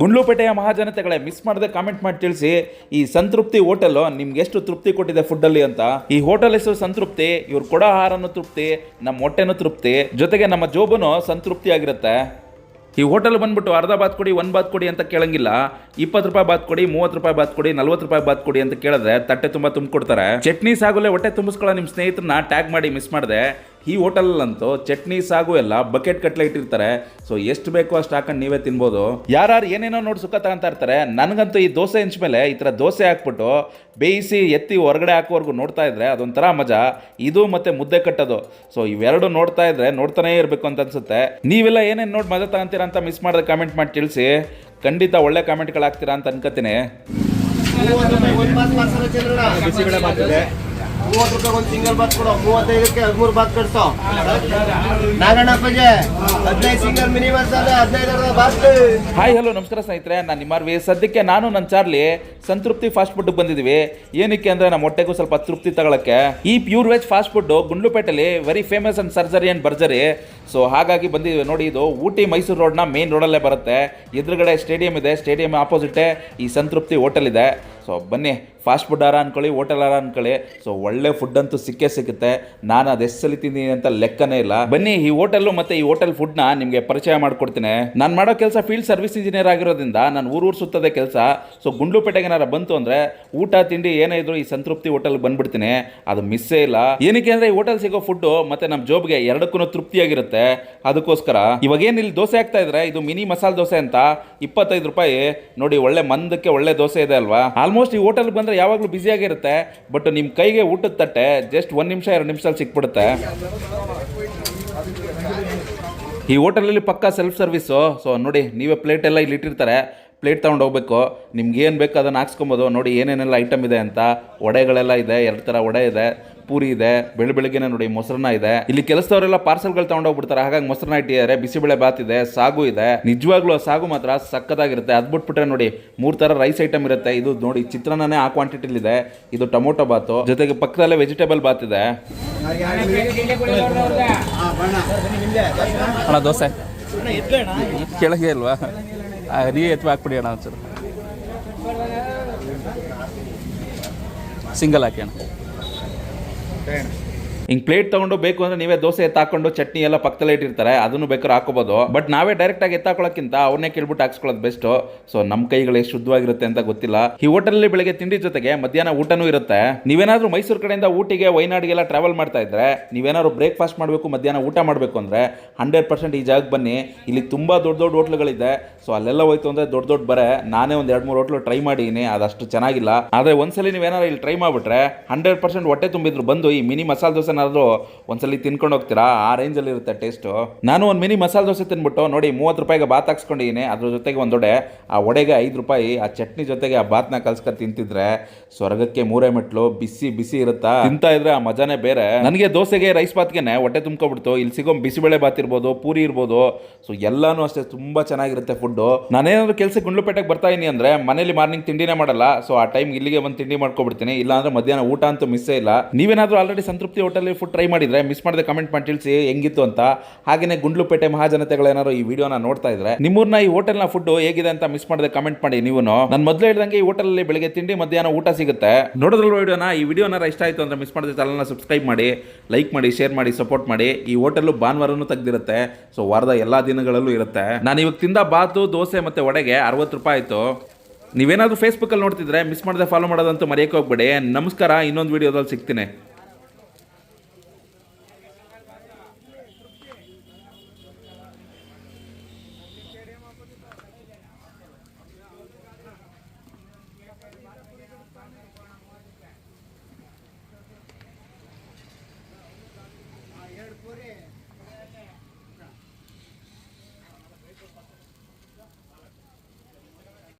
ಗುಂಡ್ಲುಪೇಟೆಯ ಮಹಾಜನತೆಗಳೇ miss ಮಾಡದೆ comment ಮಾಡಿ ತಿಳಿಸಿ, ಈ ಸಂತೃಪ್ತಿ ಹೋಟೆಲ್ ನಿಮ್ಗೆ ಎಷ್ಟು ತೃಪ್ತಿ ಕೊಟ್ಟಿದೆ ಫುಡ್ ಅಲ್ಲಿ ಅಂತ. ಈ ಹೋಟೆಲ್ ಹೆಸರು ಸಂತೃಪ್ತಿ, ಇವ್ರು ಕೊಡೋ ಆಹಾರನೂ ತೃಪ್ತಿ ನಮ್ಮ ಹೊಟ್ಟೆನೂ ತೃಪ್ತಿ, ಜೊತೆಗೆ ನಮ್ಮ ಜೋಬನು ಸಂತೃಪ್ತಿ ಆಗಿರುತ್ತೆ ಈ ಹೋಟೆಲ್ ಬಂದ್ಬಿಟ್ಟು ಅರ್ಧ ಬಾತ್ ಕೊಡಿ, ಒಂದು ಬಾತ್ ಕೊಡಿ ಅಂತ ಕೇಳಂಗಿಲ್ಲ. ಇಪ್ಪತ್ತು ರೂಪಾಯಿ ಬಾತ್ ಕೊಡಿ, ಮೂವತ್ತು ರೂಪಾಯಿ ಬಾತ್ ಕೊಡಿ, ನಲ್ವತ್ತು ರೂಪಾಯಿ ಬಾತ್ ಕೊಡಿ ಅಂತ ಕೇಳಿದ್ರೆ ತಟ್ಟೆ ತುಂಬ ತುಂಬಿಕೊಡ್ತಾರೆ. ಚಟ್ನಿ ಸಾಗುಲೆ ಹೊಟ್ಟೆ ತುಂಬಿಸ್ಕೊಳ್ಳೋ ನಿಮ್ಮ ಸ್ನೇಹಿತರನ್ನ ಟ್ಯಾಗ್ ಮಾಡಿ ಮಿಸ್ ಮಾಡಿದೆ. ಈ ಹೋಟೆಲಲ್ಲಂತೂ ಚಟ್ನಿ ಸಾಗು ಎಲ್ಲ ಬಕೆಟ್ ಕಟ್ಲೆ ಇಟ್ಟಿರ್ತಾರೆ. ಸೊ ಎಷ್ಟು ಬೇಕೋ ಅಷ್ಟು ಹಾಕೊಂಡು ನೀವೇ ತಿನ್ಬೋದು. ಯಾರು ಏನೇನೋ ನೋಡಿ ಸುಖ ತಗೊಂತಾ ಇರ್ತಾರೆ ನನಗಂತೂ ಈ ದೋಸೆ ಹೆಂಚ ಮೇಲೆ ಈ ಥರ ದೋಸೆ ಹಾಕ್ಬಿಟ್ಟು ಬೇಯಿಸಿ ಎತ್ತಿ ಹೊರಗಡೆ ಹಾಕೋವರೆಗೂ ನೋಡ್ತಾ ಇದ್ರೆ ಅದೊಂಥರ ಮಜಾ. ಇದು ಮತ್ತೆ ಮುದ್ದೆ ಕಟ್ಟೋದು. ಸೊ ಇವೆರಡು ನೋಡ್ತಾ ಇದ್ರೆ ನೋಡ್ತಾನೇ ಇರಬೇಕು ಅಂತ ಅನ್ಸುತ್ತೆ. ನೀವೆಲ್ಲ ಏನೇನು ನೋಡಿ ಮಜಾ ತಗೊಂತೀರಾ ಅಂತ ಮಿಸ್ ಮಾಡಿದ್ರೆ ಕಾಮೆಂಟ್ ಮಾಡಿ ತಿಳಿಸಿ. ಖಂಡಿತ ಒಳ್ಳೆ ಕಾಮೆಂಟ್ಗಳು ಹಾಕ್ತೀರಾ ಅಂತ ಅನ್ಕೋತೀನಿ. ಮೂವತ್ತು ರೂಪಾಯಿ ಒಂದು ಸಿಂಗಲ್ ಬಾತ್ ಕೊಡು. ಮೂವತ್ತೈದಕ್ಕೆ ಹದಿಮೂರು ಬಾತ್ ಕಟ್ಸೋ. ನಾಗಣ್ಣಪ್ಪಗೆ ಹದಿನೈದು ಸಿಂಗಲ್ ಮಿನಿ ಮಸಾಲೆ ಹದಿನೈದು ಬಾತ್ ಹಾಯ್ ಹಲೋ ನಮಸ್ಕಾರ ಸ್ನೇಹಿತರೆ. ನಾನು ನಿಮ್ಮಾರ್ವಿ. ಸದ್ಯಕ್ಕೆ ನಾನು ನನ್ನ ಚಾರ್ಲಿ ಸಂತೃಪ್ತಿ ಫಾಸ್ಟ್ ಫುಡ್ ಬಂದಿದ್ವಿ ಏನಕ್ಕೆ ಅಂದ್ರೆ ನಮ್ಮ ಹೊಟ್ಟೆಗೂ ಸ್ವಲ್ಪ ತೃಪ್ತಿ ತಗೊಳಕ್ಕೆ. ಈ ಪ್ಯೂರ್ ವೆಜ್ ಫಾಸ್ಟ್ ಫುಡ್ ಗುಂಡ್ಲುಪೇಟೆಲಿ very famous and surgery and ಬರ್ಜರಿ ಸೊ ಹಾಗಾಗಿ ಬಂದಿದ್ದೀವಿ. ನೋಡಿ, ಇದು ಊಟಿ ಮೈಸೂರು ರೋಡ್ನ ಮೇನ್ ರೋಡಲ್ಲೇ ಬರುತ್ತೆ. ಎದುರುಗಡೆ ಸ್ಟೇಡಿಯಂ ಇದೆ. ಸ್ಟೇಡಿಯಂ ಆಪೋಸಿಟೇ ಈ ಸಂತೃಪ್ತಿ ಹೋಟೆಲ್ ಇದೆ. ಸೊ ಬನ್ನಿ ಫಾಸ್ಟ್ ಫುಡ್ ಆರ ಅನ್ಕೊಳ್ಳಿ ಆರ ಅನ್ಕೊಳ್ಳಿ. ಸೊ ಒಳ್ಳೆ ಫುಡ್ ಅಂತೂ ಸಿಕ್ಕೇ ಸಿಗುತ್ತೆ. ನಾನು ಅದು ಸಲ ತಿಂದೀನಿ ಅಂತ ಲೆಕ್ಕನೇ ಇಲ್ಲ. ಬನ್ನಿ, ಈ ಹೋಟೆಲ್ಲು ಮತ್ತೆ ಈ ಹೋಟೆಲ್ ಫುಡ್ನ ನಿಮಗೆ ಪರಿಚಯ ಮಾಡ್ಕೊಡ್ತೀನಿ. ನಾನು ಮಾಡೋ ಕೆಲಸ ಫೀಲ್ಡ್ ಸರ್ವಿಸ್ ಇಂಜಿನಿಯರ್ ಆಗಿರೋದ್ರಿಂದ ನಾನು ಊರು ಊರು ಸುತ್ತದೆ ಕೆಲಸ. ಸೊ ಗುಂಡ್ಲುಪೇಟೆಗೆ ಏನಾರ ಬಂತು ಅಂದರೆ ಊಟ, ತಿಂಡಿ ಏನೇ ಇದ್ರು ಈ ಸಂತೃಪ್ತಿ ಹೋಟೆಲ್ ಬಂದ್ಬಿಡ್ತೀನಿ. ಅದು ಮಿಸ್ಸೇ ಇಲ್ಲ. ಏನಕ್ಕೆ ಅಂದರೆ ಈ ಹೋಟೆಲ್ ಸಿಗೋ ಫುಡ್ಡು ಮತ್ತೆ ನಮ್ಮ ಜೋಬ್ಗೆ ಎರಡಕ್ಕೂ ತೃಪ್ತಿಯಾಗಿರುತ್ತೆ. ಅದಕ್ಕೋಸ್ಕರ ಇವಾಗ ಏನು ಇಲ್ಲಿ ದೋಸೆ ಆಗ್ತಾ ಇದ್ರೆ ಇದು ಮಿನಿ ಮಸಾಲೆ ದೋಸೆ ಅಂತ ಇಪ್ಪತ್ತೈದು ರೂಪಾಯಿ. ನೋಡಿ, ಒಳ್ಳೆ ಮಂದಕ್ಕೆ ಒಳ್ಳೆ ದೋಸೆ ಇದೆ ಅಲ್ವಾ? ಆಲ್ಮೋಸ್ಟ್ ಈ ಹೋಟೆಲ್ಗೆ ಬಂದರೆ ಯಾವಾಗಲೂ ಬ್ಯುಸಿಯಾಗಿರುತ್ತೆ ಬಟ್ ನಿಮ್ಮ ಕೈಗೆ ಊಟದ ತಟ್ಟೆ ಜಸ್ಟ್ ಒಂದು ನಿಮಿಷ, ಎರಡು ನಿಮಿಷದಲ್ಲಿ ಸಿಕ್ಬಿಡುತ್ತೆ. ಈ ಹೋಟೆಲಲ್ಲಿ ಪಕ್ಕಾ ಸೆಲ್ಫ್ ಸರ್ವಿಸು ಸೊ ನೋಡಿ, ನೀವೇ ಪ್ಲೇಟ್ ಎಲ್ಲ ಇಲ್ಲಿ ಇಟ್ಟಿರ್ತಾರೆ ಪ್ಲೇಟ್ ತೊಗೊಂಡು ಹೋಗ್ಬೇಕು. ನಿಮ್ಗೆ ಏನು ಬೇಕು ಅದನ್ನು ಹಾಕ್ಸ್ಕೊಬೋದು. ನೋಡಿ, ಏನೇನೆಲ್ಲ ಐಟಮ್ ಇದೆ ಅಂತ, ವಡೆಗಳೆಲ್ಲ ಇದೆ, ಎರಡು ಥರ ವಡೆ ಇದೆ. ಪೂರಿ ಇದೆ ಬೆಳೆ ಬೆಳಿಗ್ಗೆ ನೋಡಿ ಮೊಸರನ್ನ ಇದೆ. ಇಲ್ಲಿ ಕೆಲಸದವರೆಲ್ಲ ಪಾರ್ಸೆಲ್ಗಳು ತಗೊಂಡೋಗ್ಬಿಡ್ತಾರೆ, ಹಾಗಾಗಿ ಮೊಸರನ್ನ ಇಟ್ಟಿದ್ದಾರೆ. ಬಿಸಿಬೇಳೆ ಬಾತ್ ಇದೆ, ಸಾಗು ಇದೆ. ನಿಜವಾಗ್ಲೂ ಸಾಗು ಮಾತ್ರ ಸಕ್ಕದಾಗಿರುತ್ತೆ ಅದು ಬಿಟ್ಬಿಟ್ರೆ ನೋಡಿ ಮೂರ್ ತರ ರೈಸ್ ಐಟಮ್ ಇರುತ್ತೆ. ಇದು ನೋಡಿ ಚಿತ್ರಾನ್ನನೇ ಆ ಕ್ವಾಂಟಿಟಿಲಿ ಇದೆ. ಇದು ಟೊಮೊಟೊ ಬಾತು. ಜೊತೆಗೆ ಪಕ್ಕದಲ್ಲೇ ವೆಜಿಟೇಬಲ್ ಬಾತ್ ಇದೆ. ಅಣ್ಣ, ದೋಸೆ. ಕೆಳಗೆ ಅಲ್ವಾ ಹರಿ ಎತ್ತು ಹಾಕ್ಬಿಡಿ ಅಣ್ಣ ಒಂಚೂರು ಸಿಂಗಲ್ ಹಾಕಿ ಅಣ್ಣ. Damn. ಹಿಂಗ್ ಪ್ಲೇಟ್ ತಗೊಂಡು ಬೇಕು ಅಂದ್ರೆ ನೀವೇ ದೋಸೆ ಎತ್ತಾಕೊಂಡು ಚಟ್ನಿ ಎಲ್ಲ ಪಕ್ಕದಲ್ಲೇ ಇಟ್ಟಿರ್ತಾರೆ, ಅದನ್ನು ಬೇಕಾದ್ರೆ ಹಾಕೋಬಹುದು ಬಟ್ ನಾವೇ ಡೈರೆಕ್ಟ್ ಆಗಿ ಎತ್ತಾಕೊಳ್ಳೋಕ್ಕಿಂತ ಅವ್ರನ್ನೇ ಕೇಳ್ಬಿಟ್ಟು ಹಾಕ್ಸ್ಕೊಳ್ಳೋದು ಬೆಸ್ಟ್ ಸೊ ನಮ್ಮ ಕೈಗಳು ಶುದ್ಧವಾಗಿರುತ್ತೆ ಅಂತ ಗೊತ್ತಿಲ್ಲ. ಈ ಹೋಟೆಲಲ್ಲಿ ಬೆಳಗ್ಗೆ ತಿಂಡಿ ಜೊತೆಗೆ ಮಧ್ಯಾಹ್ನ ಊಟನೂ ಇರುತ್ತೆ. ನೀವೇನಾದ್ರೂ ಮೈಸೂರು ಕಡೆಯಿಂದ ಊಟಿಗೆ, ವೈನಾಡಿಗೆಲ್ಲ ಟ್ರಾವೆಲ್ ಮಾಡ್ತಾ ಇದ್ರೆ, ನೀವೇನಾದ್ರು ಬ್ರೇಕ್ಫಾಸ್ಟ್ ಮಾಡಬೇಕು, ಮಧ್ಯಾಹ್ನ ಊಟ ಮಾಡಬೇಕು ಅಂದ್ರೆ ಹಂಡ್ರೆಡ್ ಪರ್ಸೆಂಟ್ ಈ ಜಾಗಕ್ಕೆ ಬನ್ನಿ. ಇಲ್ಲಿ ತುಂಬಾ ದೊಡ್ಡ ದೊಡ್ಡ ಹೋಟ್ಲುಗಳಿದೆ. ಸೊ ಅಲ್ಲೆಲ್ಲ ಹೋಯ್ತು ಅಂದ್ರೆ ದೊಡ್ಡ ದೊಡ್ಡ ಬರೆ. ನಾನೇ ಒಂದು ಎರಡು ಮೂರು ಹೋಟ್ಲು ಟ್ರೈ ಮಾಡಿದ್ದೀನಿ ಅದಷ್ಟು ಚೆನ್ನಾಗಿಲ್ಲ. ಆದ್ರೆ ಒಂದ್ಸಲಿ ನೀವೇನಾದ್ರು ಇಲ್ಲಿ ಟ್ರೈ ಮಾಡ್ಬಿಟ್ರೆ ಹಂಡ್ರೆಡ್ ಪರ್ಸೆಂಟ್ ಹೊಟ್ಟೆ ತುಂಬಿದ್ರು ಬಂದು ಈ ಮಿನಿ ಮಸಾಲೆ ದೋಸೆನಾದ್ರು ಒಂದ್ಸಲಿ ತಿನ್ಕೊಂಡು ಹೋಗ್ತೀರಾ? ಆ ರೇಂಜಲ್ಲಿ ಇರುತ್ತೆ ಟೇಸ್ಟು ನಾನು ಒಂದು ಮಿನಿ ಮಸಾಲೆ ದೋಸೆ ತಿನ್ಬಿಟ್ಟು ನೋಡಿ ಮೂವತ್ತು ರೂಪಾಯಿಗೆ ಬಾತ್ ಹಾಕ್ಸ್ಕೊಂಡಿದ್ದೀನಿ. ಅದ್ರ ಜೊತೆಗೆ ಒಂದು ದೊಡೆ ಆ ಒಡೆಗೆ ಐದು ರೂಪಾಯಿ, ಆ ಚಟ್ನಿ ಜೊತೆಗೆ ಆ ಬಾತ್ನ ಕಲ್ಸ್ಕೊಂಡು ತಿಂತಿದ್ರೆ ಸ್ವರ್ಗಕ್ಕೆ ಮೂರೇ ಮೆಟ್ಲು, ಬಿಸಿ ಬಿಸಿ ಇರುತ್ತಾ? ತಿಂತಾ ಇದ್ರೆ ಆ ಮಜಾನೇ ಬೇರೆ. ನನಗೆ ದೋಸೆಗೆ ರೈಸ್ ಬಾತ್ಗೆನೆ ಹೊಟ್ಟೆ ತುಂಬ್ಕೊಬಿಡ್ತು. ಇಲ್ಲಿ ಸಿಗೋ ಬಿಸಿಬೇಳೆ ಬಾತ್ ಇರ್ಬೋದು, ಪೂರಿ ಇರ್ಬೋದು. ಸೊ ಎಲ್ಲಾನು ಅಷ್ಟೇ ತುಂಬಾ ಚೆನ್ನಾಗಿರುತ್ತೆ ಫುಡ್ಡು ನಾನೇನಾದ್ರು ಕೆಲಸ ಗುಂಡ್ಲುಪೇಟೆಗೆ ಬರ್ತಾ ಇದೀನಿ ಅಂದ್ರೆ ಮನೇಲಿ ಮಾರ್ನಿಂಗ್ ತಿಂಡಿನೇ ಮಾಡಲ್ಲ. ಸೊ ಆ ಟೈಮ್ ಇಲ್ಲಿಗೆ ಒಂದು ತಿಂಡಿ ಮಾಡ್ಕೊಬಿಡ್ತೀನಿ. ಇಲ್ಲಾಂದ್ರೆ ಮಧ್ಯಾಹ್ನ ಊಟ ಅಂತೂ ಮಿಸ್ಸೇ ಇಲ್ಲ. ನೀವೇನಾದರೂ already Santrupti hotel food try ಮಾಡಿದ್ರೆ ಮಿಸ್ ಮಾಡದೆ ಕಮೆಂಟ್ ಮಾಡಿ ತಿಳಿಸಿ ಹೆಂಗಿತ್ತು ಅಂತ, ಹಾಗೇನೆ ಗುಂಡ್ಲುಪೇಟೆ ಮಹಾಜನತೆಗಳೇನಾದ್ರು ಈ ವಿಡಿಯೋನ ನೋಡ್ತಾ ಇದ್ರೆ, ನಿಮ್ಮೂರ್ನ ಈ ಹೋಟೆಲ್ನ ಫುಡ್ ಹೇಗಿದೆ ಅಂತ ಮಿಸ್ ಮಾಡದೆ ಕಮೆಂಟ್ ಮಾಡಿ ನೀವು ನಾನು ಮೊದಲೇ ಹೇಳಿದಂಗೆ ಈ ಹೋಟೆಲಲ್ಲಿ ಬೆಳಿಗ್ಗೆ ತಿಂಡಿ, ಮಧ್ಯಾಹ್ನ ಊಟ ಸಿಗುತ್ತೆ. ನೋಡೋದ್ರಲ್ಲ ವಿಡಿಯೋನ ಈ ವಿಡಿಯೋನ ಇಷ್ಟ ಆಯ್ತು ಅಂದ್ರೆ ಮಿಸ್ ಮಾಡದೆ ಚಾನಲ್ನ ಸಬ್ಸ್ಕ್ರೈಬ್ ಮಾಡಿ ಲೈಕ್ ಮಾಡಿ ಶೇರ್ ಮಾಡಿ ಸಪೋರ್ಟ್ ಮಾಡಿ. ಈ ಹೋಟೆಲ್ ಭಾನುವಾರನೂ ತೆಗೆದಿರುತ್ತೆ. ಸೊ ವಾರದ ಎಲ್ಲಾ ದಿನಗಳಲ್ಲೂ ಇರುತ್ತೆ. ನಾನು ಇವಾಗ ತಿಂದ ಬಾತು, ದೋಸೆ ಮತ್ತೆ ವಡೆಗೆ ಅರವತ್ತು ರೂಪಾಯಿ ಆಯಿತು. ನೀವೇನಾದ್ರೂ ಫೇಸ್ಬುಕ್ಕಲ್ಲಿ ನೋಡ್ತಿದ್ರೆ ಮಿಸ್ ಮಾಡದೆ ಫಾಲೋ ಮಾಡೋದಂತೂ ಮರೆಯೋಕೆ ಹೋಗ್ಬೇಡಿ. ನಮಸ್ಕಾರ, ಇನ್ನೊಂದು ವಿಡಿಯೋದಲ್ಲಿ ಸಿಗ್ತೀನಿ.